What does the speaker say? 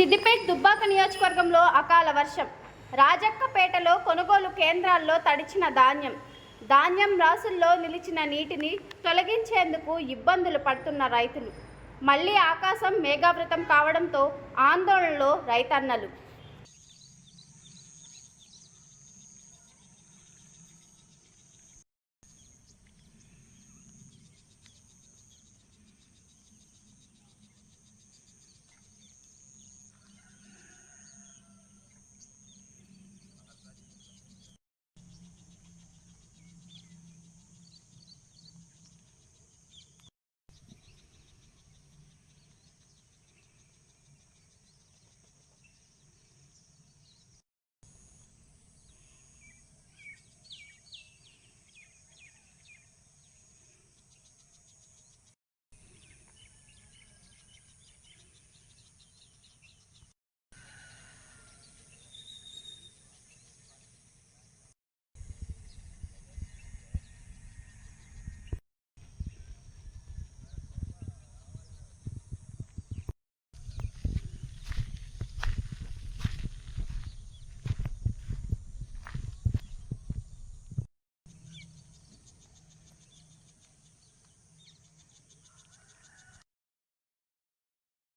సిద్దిపేట దుబ్బాక నియోజకవర్గంలో అకాల వర్షం. రాజక్కపేటలో కొనుగోలు కేంద్రాల్లో తడిచిన ధాన్యం. ధాన్యం రాసుల్లో నిలిచిన నీటిని తొలగించేందుకు ఇబ్బందులు పడుతున్న రైతులు. మళ్ళీ ఆకాశం మేఘావృతం కావడంతో ఆందోళనలో రైతన్నలు.